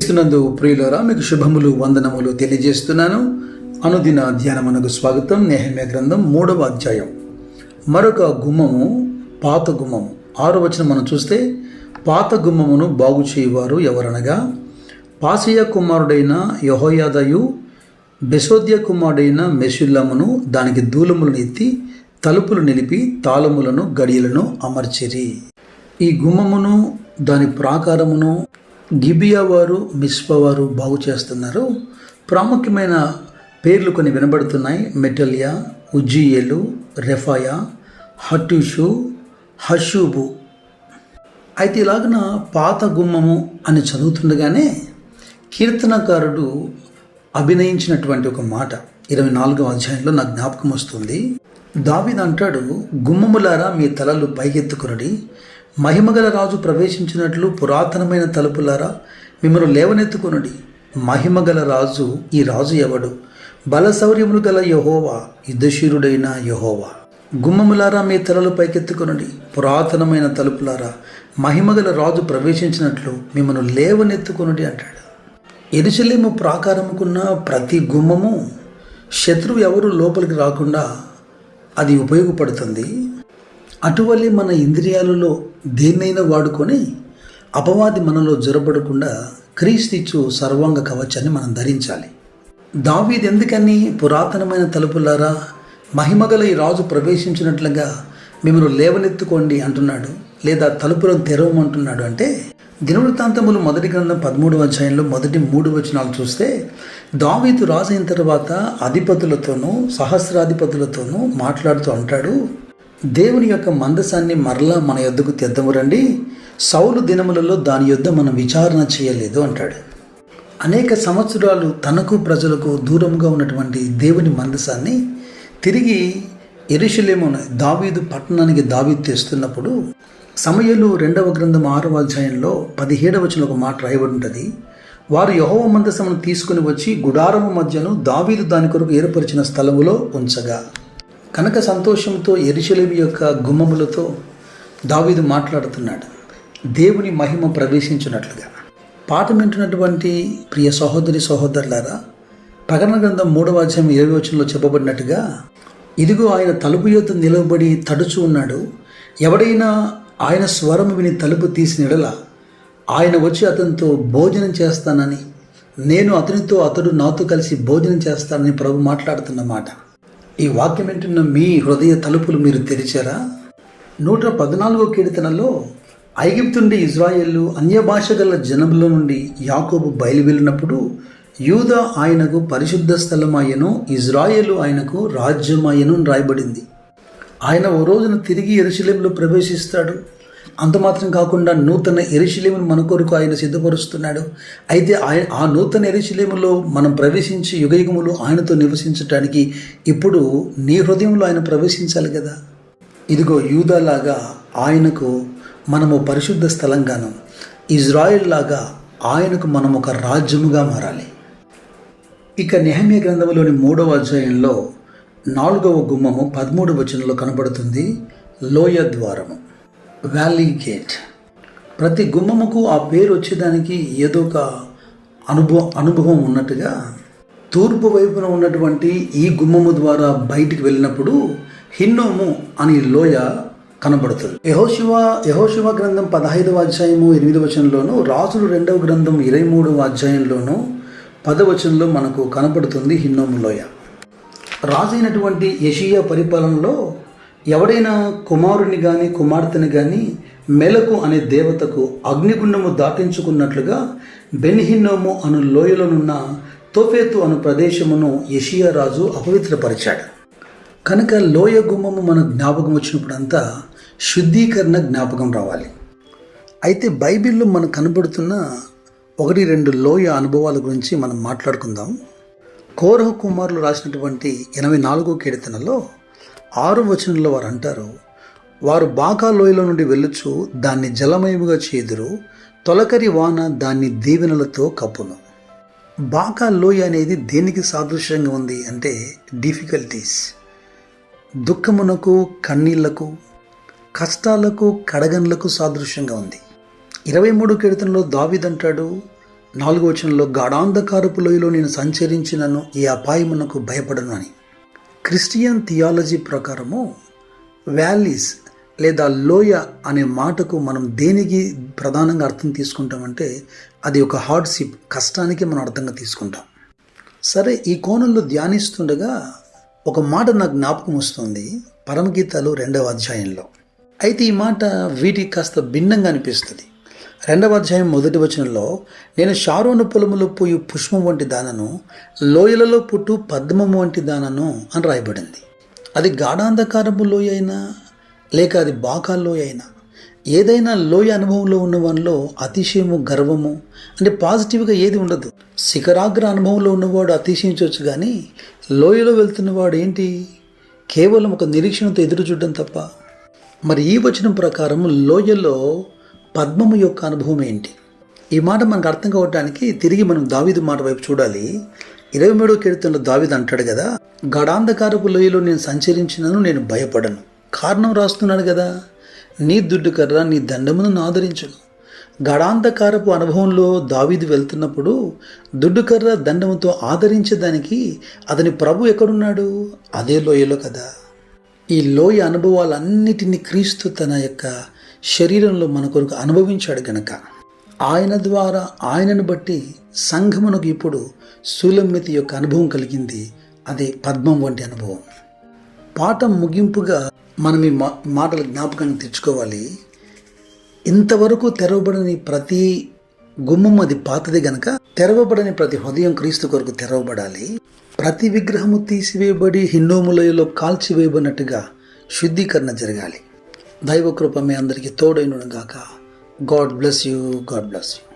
ఇస్తున్నందు ప్రియులరా మీకు శుభములు వందనములు తెలియజేస్తున్నాను. అనుదిన ధ్యానమునకు స్వాగతం. నేహమ్య గ్రంథం మూడవ అధ్యాయం. మరొక గుమ్మము పాత గుమ్మము. ఆరో వచనం మనం చూస్తే పాత గుమ్మమును బాగు చేయవారు ఎవరనగా పాసియ కుమారుడైన యహోయాదయు బెసోద్య కుమారుడైన మెషుల్లమును దానికి దూలములను ఎత్తి తలుపులు నిలిపి తాళములను గడియలను అమర్చిరి. ఈ గుమ్మమును దాని ప్రాకారమును గిబియా వారు మిస్పా వారు బాగు చేస్తున్నారు. ప్రాముఖ్యమైన పేర్లు కొన్ని వినబడుతున్నాయి. మెటలియా ఉజ్జియేలు రెఫాయా హటుషు హషూబు. అయితే ఇలాగన పాత గుమ్మము అని చదువుతుండగానే కీర్తనకారుడు అభినయించినటువంటి ఒక మాట ఇరవై నాలుగవ అధ్యాయంలో నాకు జ్ఞాపకం వస్తుంది. దావిద్ అంటాడు గుమ్మములారా మీ తలలు పైకెత్తుకునడి. మహిమగల రాజు ప్రవేశించినట్లు పురాతనమైన తలుపులారా మిమ్మల్ని లేవనెత్తుకునడి. మహిమగల రాజు ఈ రాజు ఎవడు? బలశౌర్యములు గల యహోవా యుద్ధశీరుడైన యహోవా. గుమ్మములారా మీ తలలు పైకెత్తుకునడి. పురాతనమైన తలుపులారా మహిమగల రాజు ప్రవేశించినట్లు మిమ్మల్ని లేవనెత్తుకునడి అంటాడు. ఎరుసలేము ప్రాకారముకున్న ప్రతి గుమ్మము శత్రువు ఎవరు లోపలికి రాకుండా అది ఉపయోగపడుతుంది? అటువల్లే మన ఇంద్రియాలలో దేన్నైనా వాడుకొని అపవాది మనలో జొరబడకుండా క్రీస్తిచ్చు సర్వాంగ కవచాన్ని మనం ధరించాలి. దావీద్ ఎందుకని పురాతనమైన తలుపులారా మహిమగల ఈ రాజు ప్రవేశించినట్లుగా మిమ్మల్ని లేవనెత్తుకోండి అంటున్నాడు లేదా తలుపులను తెరవమంటున్నాడు అంటే దినవృత్తాంతములు మొదటి గ్రంథం పదమూడు అధ్యాయంలో మొదటి మూడు వచనాలు చూస్తే దావీదు రాజు అయిన తర్వాత అధిపతులతోనూ సహస్రాధిపతులతోనూ మాట్లాడుతూ అంటాడు దేవుని యొక్క మందసాన్ని మరలా మన యొద్దకు తెద్దము రండి. సౌలు దినములలో దాని యొద్ద మనం విచారణ చేయలేదు అంటాడు. అనేక సంవత్సరాలు తనకు ప్రజలకు దూరంగా ఉన్నటువంటి దేవుని మందసాన్ని తిరిగి ఎరుషులేమో దావీదు పట్టణానికి దావీదు తెస్తున్నప్పుడు సమయలు రెండవ గ్రంథం ఆరవ అధ్యాయంలో పదిహేడవ వచ్చిన ఒక మాట రాయబడి ఉంటుంది వారు యహోవ మందసమును తీసుకుని వచ్చి గుడారము మధ్యను దావీదు దాని కొరకు ఏర్పరిచిన స్థలములో ఉంచగా. కనుక సంతోషంతో ఎరుశలేమి యొక్క గుమ్మములతో దావీదు మాట్లాడుతున్నాడు. దేవుని మహిమ ప్రవేశించినట్లుగా. పాట వింటున్నటువంటి ప్రియ సహోదరి సహోదరులారా ప్రకటన గ్రంథం మూడవ అధ్యాయం ఇరవై వచనంలో చెప్పబడినట్టుగా ఇదిగో ఆయన తలుపు యొద్ద నిలవబడి తడుచు ఉన్నాడు. ఎవడైనా ఆయన స్వరం విని తలుపు తీసిన ఎడల ఆయన వచ్చి అతనితో భోజనం చేస్తానని నేను అతనితో అతడు నాతో కలిసి భోజనం చేస్తానని ప్రభు మాట్లాడుతున్నమాట ఈ వాక్యం వింటున్న మీ హృదయ తలుపులు మీరు తెరిచారా? నూట పద్నాలుగో కీర్తనలో ఐగిప్తుండి ఇజ్రాయేళ్ళు అన్య భాష గల జనముల నుండి యాకోబు బయలువెళ్ళినప్పుడు యూద ఆయనకు పరిశుద్ధ స్థలమాయను ఇజ్రాయేలు ఆయనకు రాజ్యమాయను రాయబడింది. ఆయన ఓ రోజున తిరిగి ఎరుశలేంలో ప్రవేశిస్తాడు. అంతమాత్రం కాకుండా నూతన ఎరిశిలేమును మన కొరకు ఆయన సిద్ధపరుస్తున్నాడు. అయితే ఆయన ఆ నూతన ఎరిశిలేములో మనం ప్రవేశించి యుగయుగములు ఆయనతో నివసించటానికి ఇప్పుడు నీ హృదయంలో ఆయన ప్రవేశించాలి కదా. ఇదిగో యూదాలాగా ఆయనకు మనము పరిశుద్ధ స్థలంగాను. ఇజ్రాయెల్ లాగా ఆయనకు మనం ఒక రాజ్యముగా మారాలి. ఇక నెహమ్య గ్రంథంలోని మూడవ అధ్యాయంలో నాలుగవ గుమ్మము పదమూడు వచనంలో కనబడుతుంది. లోయ ద్వారము. వ్యాలీ గేట్ ప్రతి గుమ్మముకు ఆ పేరు వచ్చేదానికి ఏదో ఒక అనుభవం అనుభవం ఉన్నట్టుగా తూర్పు వైపున ఉన్నటువంటి ఈ గుమ్మము ద్వారా బయటికి వెళ్ళినప్పుడు హిన్నోము అని లోయ కనబడుతుంది. యహోశివ యహోశివ గ్రంథం పదహైదవ అధ్యాయము ఎనిమిదవ వచనంలోను రాజులు రెండవ గ్రంథం ఇరవై మూడవ అధ్యాయంలోను పదవచనంలో మనకు కనబడుతుంది హిన్నోము లోయ. రాజైనటువంటి యషియా పరిపాలనలో ఎవడైనా కుమారుని కానీ కుమార్తెని కానీ మెలకు అనే దేవతకు అగ్నిగుండము దాటించుకున్నట్లుగా బెన్హిన్నోము అను లోయలోనున్న తోఫేతు అను ప్రదేశమును యషియా రాజు అపవిత్రపరిచాడు. కనుక లోయ గుమ్మము మన జ్ఞాపకం వచ్చినప్పుడంతా శుద్ధీకరణ జ్ఞాపకం రావాలి. అయితే బైబిల్లో మనకు కనబడుతున్న ఒకటి రెండు లోయ అనుభవాల గురించి మనం మాట్లాడుకుందాం. కోరహ కుమారులు రాసినటువంటి ఎనభై నాలుగో కీర్తనలో ఆరు వచనంలో వారు అంటారు వారు బాకా లోయలో నుండి వెళ్ళుచు దాన్ని జలమయముగా చేదురు. తొలకరి వాన దాన్ని దీవెనలతో కప్పును. బాకా లోయ అనేది దేనికి సాదృశ్యంగా ఉంది అంటే డిఫికల్టీస్. దుఃఖమునకు కన్నీళ్ళకు కష్టాలకు కడగన్లకు సాదృశ్యంగా ఉంది. ఇరవై మూడు కీర్తనలో దావిదంటాడు నాలుగో వచనంలో గాఢాంధకారపు లోయలో నేను సంచరించినను ఈ అపాయమునకు భయపడను అని. క్రిస్టియన్ థియాలజీ ప్రకారము వ్యాలీస్ లేదా లోయ అనే మాటకు మనం దేనికి ప్రధానంగా అర్థం తీసుకుంటామంటే అది ఒక హార్డ్షిప్ కష్టానికి మనం అర్థంగా తీసుకుంటాం. సరే ఈ కోణంలో ధ్యానిస్తుండగా ఒక మాట నాకు జ్ఞాపకం వస్తుంది పరమగీతాలు రెండవ అధ్యాయంలో. అయితే ఈ మాట వీటికి కాస్త భిన్నంగా అనిపిస్తుంది. రెండవ అధ్యాయం మొదటి వచనంలో నేను షారోను పొలములో పోయి పుష్పం వంటి దానను లోయలలో పుట్టు పద్మము వంటి దానను అని రాయబడింది. అది గాఢాంధకారపు లోయ అయినా లేక అది బాకాల్ లోయ అయినా ఏదైనా లోయ అనుభవంలో ఉన్న వానిలో అతిశయము గర్వము అంటే పాజిటివ్గా ఏది ఉండదు. శిఖరాగ్ర అనుభవంలో ఉన్నవాడు అతిశయించవచ్చు కానీ లోయలో వెళ్తున్నవాడు ఏంటి? కేవలం ఒక నిరీక్షణతో ఎదురు చూడడం తప్ప. మరి ఈ వచనం ప్రకారం లోయలో పద్మము యొక్క అనుభవం ఏంటి? ఈ మాట మనకు అర్థం కావడానికి తిరిగి మనం దావీదు మాట వైపు చూడాలి. ఇరవై మూడో కీర్తనలో దావీదు అంటాడు కదా గడాంధకారపు లోయలో నేను సంచరించినను నేను భయపడను. కారణం రాస్తున్నాడు కదా నీ దుడ్డు కర్ర నీ దండమును ఆదరించను. గడాంధకారపు అనుభవంలో దావీదు వెళ్తున్నప్పుడు దుడ్డుకర్ర దండముతో ఆదరించేదానికి అతని ప్రభు ఎక్కడున్నాడు? అదే లోయలో కదా. ఈ లోయ అనుభవాలన్నిటినీ క్రీస్తు తన యొక్క శరీరంలో మన కొరకు అనుభవించాడు గనక. ఆయన ద్వారా ఆయనను బట్టి సంఘమునకు ఇప్పుడు సూలమ్మితి యొక్క అనుభవం కలిగింది. అదే పద్మం వంటి అనుభవం. పాఠం ముగింపుగా మనం ఈ మా మాటల జ్ఞాపకాన్ని తెచ్చుకోవాలి. ఇంతవరకు తెరవబడని ప్రతి గుమ్మం అది పాతది గనక తెరవబడని ప్రతి హృదయం క్రీస్తు కొరకు తెరవబడాలి. ప్రతి విగ్రహము తీసివేయబడి హిన్నోములయలో కాల్చివేయబడినట్టుగా శుద్ధీకరణ జరగాలి. దైవ కృప మీ అందరికీ తోడైనగాక god bless you. God bless you.